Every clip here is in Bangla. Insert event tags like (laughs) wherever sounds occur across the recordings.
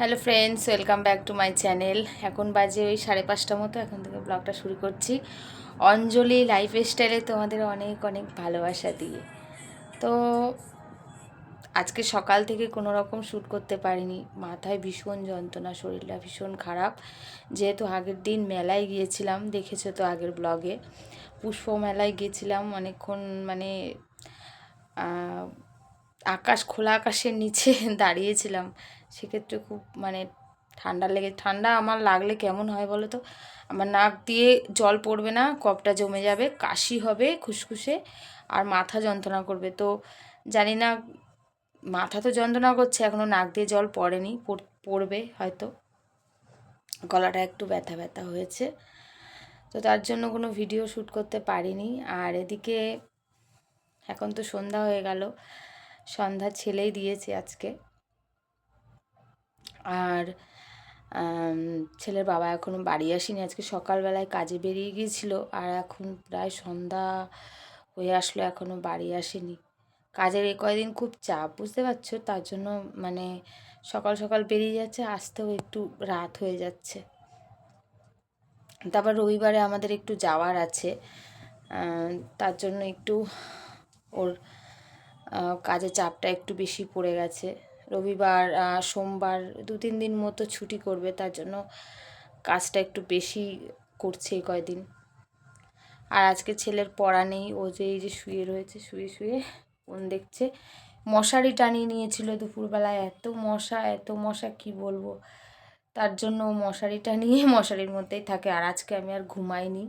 Hello friends welcome back to my channel এখন বাজে ওই সাড়ে পাঁচটা মতো, এখন থেকে ব্লগটা শুরু করছি। অঞ্জলি লাইফ স্টাইলে তোমাদের অনেক অনেক ভালোবাসা দিয়ে। তো আজকে সকাল থেকে কোনো রকম শ্যুট করতে পারিনি। মাথায় ভীষণ যন্ত্রণা, শরীরটা ভীষণ খারাপ। যেহেতু আগের দিন মেলায় গিয়েছিলাম, দেখেছ তো আগের ব্লগে পুষ্প মেলায় গিয়েছিলাম, অনেকক্ষণ মানে আকাশ খোলা আকাশের নিচে (laughs) দাঁড়িয়েছিলাম। সেক্ষেত্রে খুব মানে ঠান্ডা লেগে, ঠান্ডা আমার লাগলে কেমন হয় বলো তো? আমার নাক দিয়ে জল পড়বে না, কপটা জমে যাবে, কাশি হবে, খুসখুসে আর মাথা যন্ত্রণা করবে। তো জানি না, মাথা তো যন্ত্রণা করছে এখনও নাক দিয়ে জল পড়েনি, পড়- পড়বে হয়তো। গলাটা একটু ব্যথা ব্যথা হয়েছে। তো তার জন্য কোনো ভিডিও শ্যুট করতে পারিনি। আর এদিকে এখন তো সন্ধ্যা হয়ে গেল, সন্ধ্যা ছেলেই দিয়েছে আজকে। আর ছেলের বাবা এখনও বাড়ি আসেনি। আজকে সকালবেলায় কাজে বেরিয়ে গিয়েছিল আর এখন প্রায় সন্ধ্যা হয়ে আসলো এখনও বাড়ি আসেনি। কাজের এই কয়দিন খুব চাপ, বুঝতে পারছ? তার জন্য মানে সকাল সকাল বেরিয়ে যাচ্ছে, আসতেও একটু রাত হয়ে যাচ্ছে। তারপর রবিবারে আমাদের একটু যাওয়ার আছে তার জন্য একটু ওর কাজের চাপটা একটু বেশি পড়ে গেছে। রবিবার সোমবার দু তিন দিন মতো ছুটি করবে, তার জন্য কাজটা একটু বেশি করছে কয়দিন। আর আজকে ছেলের পড়া নেই, ও যে এই যে শুয়ে রয়েছে, শুয়ে শুয়ে কোন দেখছে। মশারি টানিয়ে নিয়েছিল দুপুরবেলায়, এত মশা এত মশা, কি বলব? তার জন্য মশারি টানিয়ে (laughs) মশারির মধ্যেই থাকে, আর আজকে আমি আর ঘুমাইনি।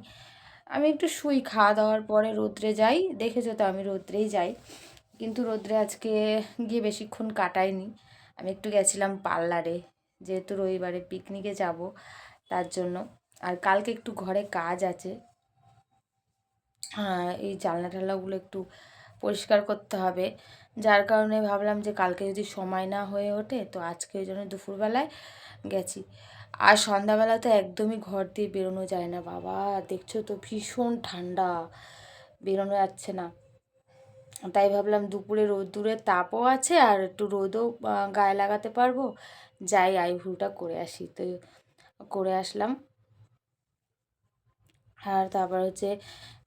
আমি একটু শুই, খাওয়া দাওয়ার পরে রোদ্রে যাই, দেখেছ তো আমি রোদ্রেই যাই। কিন্তু রোদ্রে আজকে গিয়ে বেশিক্ষণ কাটাইনি। আমি একটু গেছিলাম পার্লারে, যেহেতু রবিবারে পিকনিকে যাব, তার জন্য। আর কালকে একটু ঘরে কাজ আছে। হ্যাঁ এই জানলা টালনাগুলো একটু পরিষ্কার করতে হবে। যার কারণে ভাবলাম যে কালকে যদি সময় না হয়ে ওঠে, তো আজকে ওই জন্য দুপুরবেলায় গেছি। আর সন্ধ্যাবেলা তো একদমই ঘর দিয়ে বেরোনো যায় না। বাবা, দেখছ তো ভীষণ ঠান্ডা। বেরোনো যাচ্ছে না। তাই ভাবলাম দুপুরে রোদ্দুরে তাপও আছে আর একটু রোদও গায়ে লাগাতে পারব। যাই আইভ্রুটা করে আসি, তো করে আসলাম। আর তারপর হচ্ছে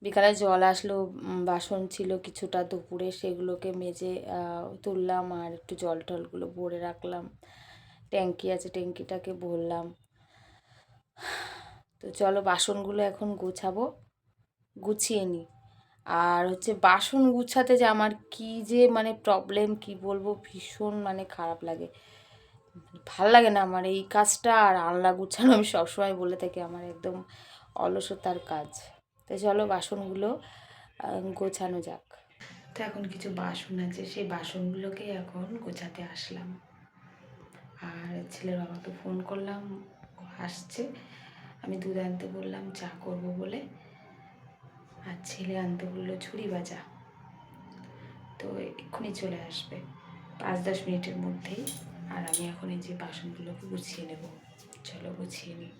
বিকালে জল আসলো বাসন ছিল কিছুটা দুপুরে, সেগুলোকে মেজে তুললাম আর একটু জল টলগুলো ভরে রাখলাম। ট্যাঙ্কি আছে ট্যাঙ্কিটাকে ভরলাম। তো চলো বাসনগুলো এখন গোছাবো, গুছিয়ে নিই। আর হচ্ছে বাসন গুছাতে যে আমার কি যে মানে প্রবলেম কি বলব? ভীষণ মানে খারাপ লাগে। ভালো লাগে না আমার এই কাজটা আর আনলা গুছানো আমি সবসময় বলে থাকি, আমার একদম অলসতার কাজ। তো চলো বাসনগুলো গোছানো যাক। তো এখন কিছু বাসন আছে, সেই বাসনগুলোকে এখন গোছাতে আসলাম। আর ছেলের বাবাকে ফোন করলাম আসছে। আমি দুধ আনতে বললাম, চা করব বলে। আর ছেলে আনতে বলল, ছুরি বাজা তো এক্ষুনি চলে আসবে। পাঁচ দশ মিনিটের মধ্যেই। আর আমি এখন এই যে বাসনগুলোকে গুছিয়ে নেব। চলো গুছিয়ে নিই।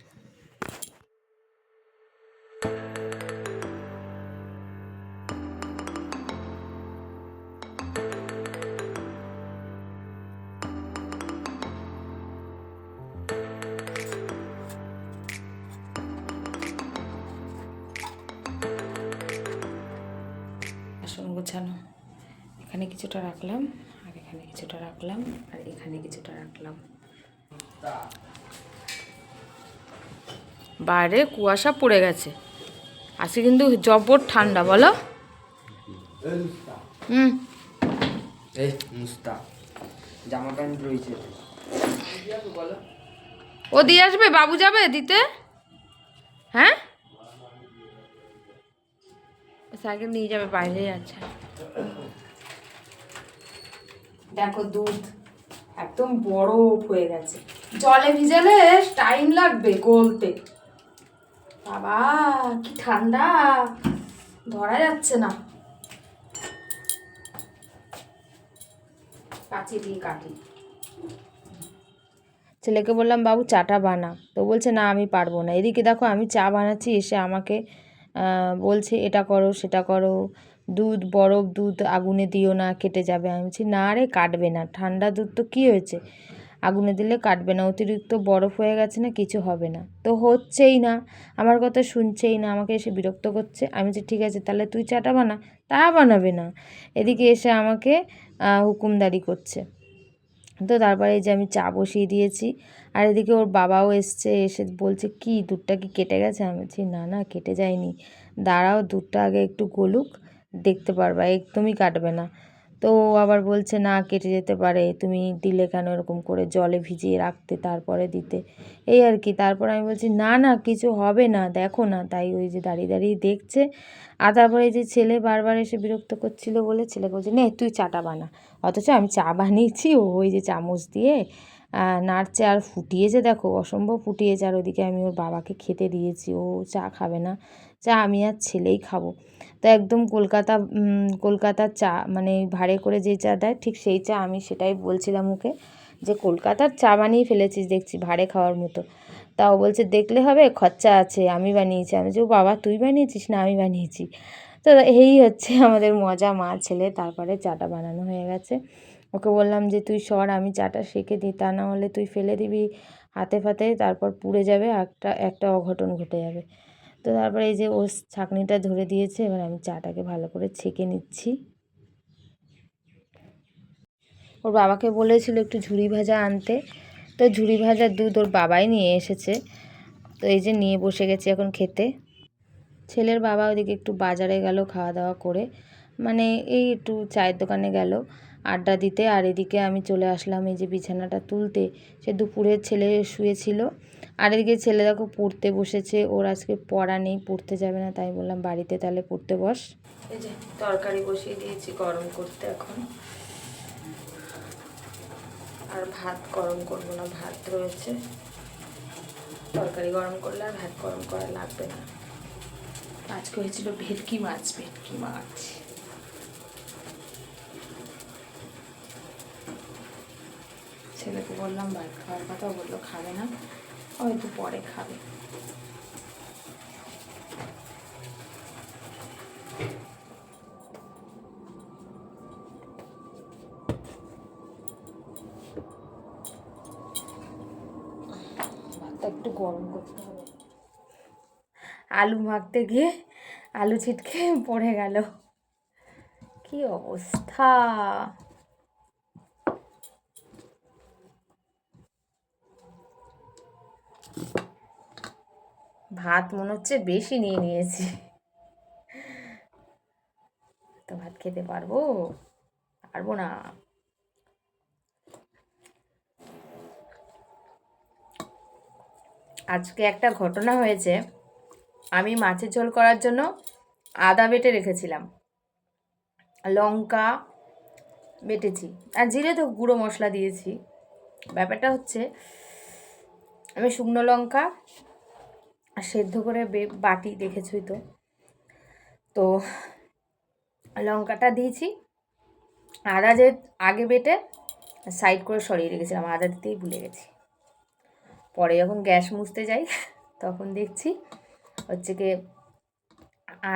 গোছানো। এখানে কিছুটা রাখলাম আর এখানে কিছুটা রাখলাম আর এখানে কিছুটা রাখলাম। বাইরে কুয়াশা পড়ে গেছে। আজকে কিন্তু জবর ঠান্ডা বলো? হুম। এই মুস্তা জামা প্যান্ট রয়েছে। ও দিয়ে আসবে? বাবু যাবে দিতে? হ্যাঁ? সাইকেল নিয়ে যাবে বাইরে যাচ্ছে দেখো দুধ একদম বরফ হয়ে গেছে। জলে ভিজালে টাইম লাগবে গলতে। বাবা, কি ঠান্ডা। ধরা যাচ্ছে না। দিয়ে কাটি। ছেলেকে বললাম, বাবু, চাটা বানা। তো বলছে, না, আমি পারব না। এদিকে দেখো, আমি চা বানাচ্ছি, এসে আমাকে বলছে, এটা করো, সেটা করো। দুধ, বরফ দুধ আগুনে দিও না, কেটে যাবে। আমি বলছি, না রে, কাটবে না। ঠান্ডা দুধ তো কী হয়েছে? আগুনে দিলে কাটবে না। অতিরিক্ত বরফ হয়ে গেছে না, কিছু হবে না। তো হচ্ছেই না। আমার কথা শুনছেই না। আমাকে এসে বিরক্ত করছে। আমি যে ঠিক আছে, তাহলে তুই চাটা বানা। তা বানাবে না। এদিকে এসে আমাকে হুকুমদারি করছে। তো তারপরে এই যে আমি চা বসিয়ে দিয়েছি। আর এদিকে ওর বাবাও এসছে, এসে বলছে, কি, দুধটা কি কেটে গেছে? আমি বলছি, না না, কেটে যায়নি। দাঁড়াও, দুধটা আগে একটু গলুক দেখতে পারবা, একদমই কাটবে না। তো আবার বলছে, না, কেটে যেতে পারে। তুমি দিলে কেন এরকম করে জলে ভিজিয়ে রাখতে, তারপরে দিতে? এই আর কি। তারপর আমি বলছি, না না, কিছু হবে না, দেখো না। তাই ওই যে দাঁড়িয়ে দাঁড়িয়ে দেখছে। আর তারপরে যে ছেলে বারবার এসে বিরক্ত করছিল বলে ছেলে বলছে, নে, তুই চাটা বানা। অথচ আমি চা বানিয়েছি, ও ওই যে চামচ দিয়ে নাড়ছে আর ফুটিয়েছে, দেখো, অসম্ভব ফুটিয়েছে। আর ওদিকে আমি ওর বাবাকে খেতে দিয়েছি, ও চা খাবে না। চা আমি আর ছেলেই খাব। তো একদম কলকাতা কলকাতার চা মানে ভাড়ে করে যে চা দেয়, ঠিক সেই চা আমি সেটাই বলছিলাম ওকে যে কলকাতার চা বানিয়ে ফেলেছিস দেখছি, ভাড়ে খাওয়ার মতো। তাও বলছে, দেখলে হবে, খরচা আছে, আমি বানিয়েছি। আমি যে "ও বাবা, তুই বানিয়েছিস না, আমি বানিয়েছি। তো এই হচ্ছে আমাদের মজা, মা, ছেলে, তারপরে চাটা বানানো হয়ে গেছে। ওকে বললাম যে, তুই সর, আমি চাটা শেখে দিই, তা না হলে তুই ফেলে দিবি হাতে ফাতে তারপর পুড়ে যাবে, একটা একটা অঘটন ঘটে যাবে। তো তারপরে এই যে ও ছাঁকনিটা ধরে দিয়েছে, এবার আমি চাটাকে ভালো করে ছেঁকে নিচ্ছি। ওর বাবাকে বলেছিল একটু ঝুড়ি ভাজা আনতে। তো ঝুড়ি ভাজা দুধ ওর বাবাই নিয়ে এসেছে। তো এই যে নিয়ে বসে গেছি এখন খেতে। ছেলের বাবা ওদিকে একটু বাজারে গেল, খাওয়া দাওয়া করে। মানে এই একটু চায়ের দোকানে গেল। আড্ডা দিতে। আর এদিকে আমি চলে আসলাম এই যে বিছানাটা তুলতে। সে দুপুরের ছেলে শুয়েছিল। আর এদিকে ছেলে দেখো পড়তে বসেছে। ওর আজকে পড়া নেই, পড়তে যাবে না। তাই বললাম, বাড়িতে তাহলে পড়তে বস। এই যে তরকারি বসিয়ে দিয়েছি গরম করতে এখন। আর ভাত গরম করব না, ভাত রয়েছে। তরকারি গরম করলে আর ভাত গরম করা লাগবে না। আজকে হয়েছিল ভেটকি মাছ ভেটকি মাছ। ছেলেকে বললাম ভাত খাওয়ার কথা বলল, খাবে না একটু পরে খাবে। একটু গরম করতে হবে। আলু মাখতে গিয়ে আলু ছিটকে পড়ে গেল। কি অবস্থা? ভাত মনে হচ্ছে বেশি নিয়ে নিয়েছি। তো ভাত খেতে পারব? পারব না। আজকে একটা ঘটনা হয়েছে। আমি মাছের ঝোল করার জন্য আদা বেটে রেখেছিলাম। লঙ্কা বেটেছি। আর জিরে তো গুঁড়ো মশলা দিয়েছি। ব্যাপারটা হচ্ছে আমি শুকনো লঙ্কা সেদ্ধ করে বাটি দেখেছই তো। তো লঙ্কাটা দিয়েছি, আদা যে আগে বেটে সাইড করে সরিয়ে রেখেছিলাম, আদা দিতেই ভুলে গেছি। পরে যখন গ্যাস মুছতে যাই, তখন দেখছি হচ্ছে কি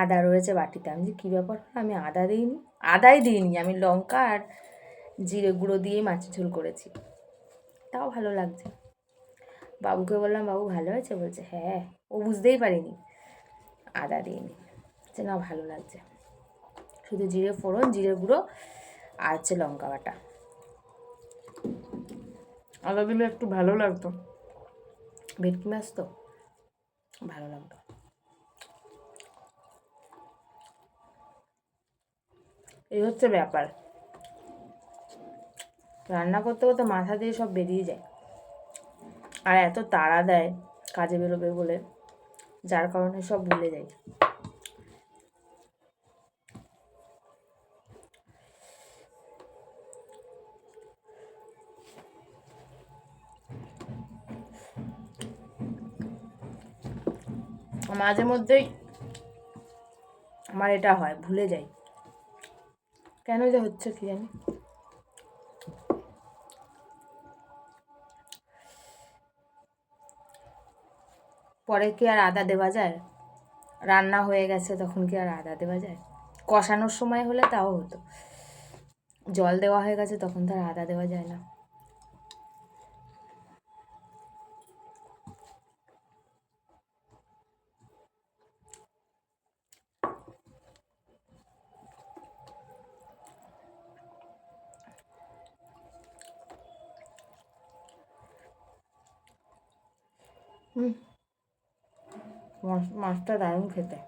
আদা রয়েছে বাটিতে। আমি যে কী ব্যাপার? আমি আদা দিইনি, আদাই দিইনি, আমি লঙ্কা আর জিরে গুঁড়ো দিয়ে মাছের ঝোল করেছি। তাও ভালো লাগছে। বাবুকে বললাম, বাবু ভালো হয়েছে? বলছে হ্যাঁ। ও বুঝতেই পারিনি। আদা দিইনি যে না ভালো লাগছে। শুধু জিরে ফোড়ন জিরে গুঁড়ো আর হচ্ছে লঙ্কা বাটা। আদা দিলে একটু ভালো লাগতো। ভেটকি মাছ তো? ভালো লাগতো। এই হচ্ছে ব্যাপার। রান্না করতে করতে মাথা দিয়ে সব বেরিয়ে যায়। আর এত তাড়া দেয় কাজে বেরোবে বলে। যার কারণে সব ভুলে যাই মাঝে মধ্যেই আমার এটা হয়, ভুলে যাই। কেন যে হচ্ছে কি জানি? পরে কি আর আদা দেওয়া যায়? রান্না হয়ে গেছে, তখন কি আর আদা দেওয়া যায়? কষানোর সময় হলে তাও হতো। জল দেওয়া হয়ে গেছে, তখন তো আর আদা দেওয়া যায় না। হুম মাছটা দারুণ খেতে।